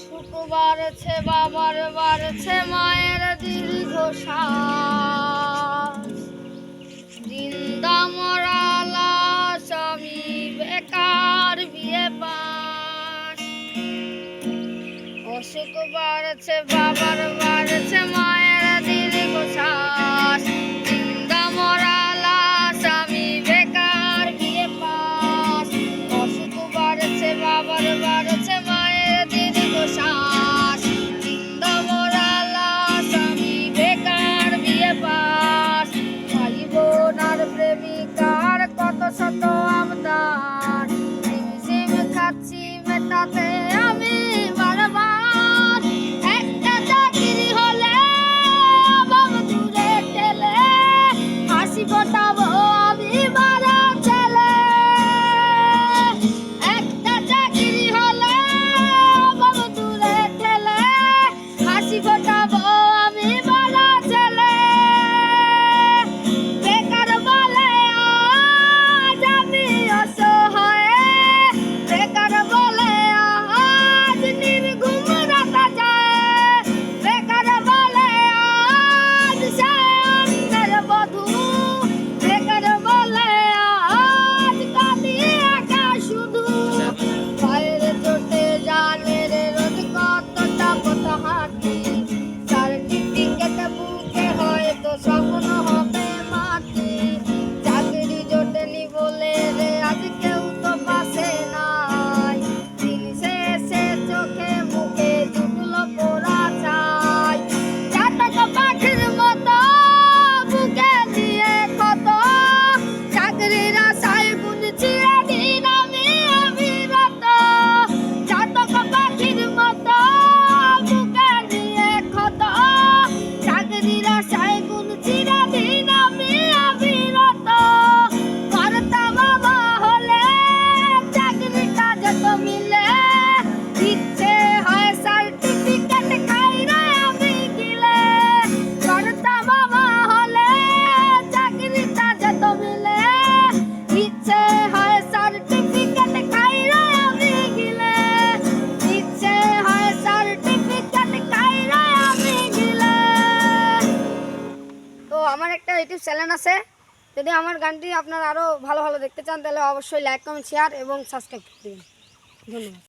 শুক্রবারছে বাবার বারছে মায়ের দীর্ঘ শ্বাস জিন্দা মরালা স্বামী বেকার বিয়ে পাস। অসুখ বারছে বাবার বারছে মায়ের ইউটিউব চ্যানেল আছে। যদি আমার গানটি আপনারা আরও ভালো ভালো দেখতে চান, তাহলে অবশ্যই লাইক কমেন্ট শেয়ার এবং সাবস্ক্রাইব করে দেবেন। ধন্যবাদ।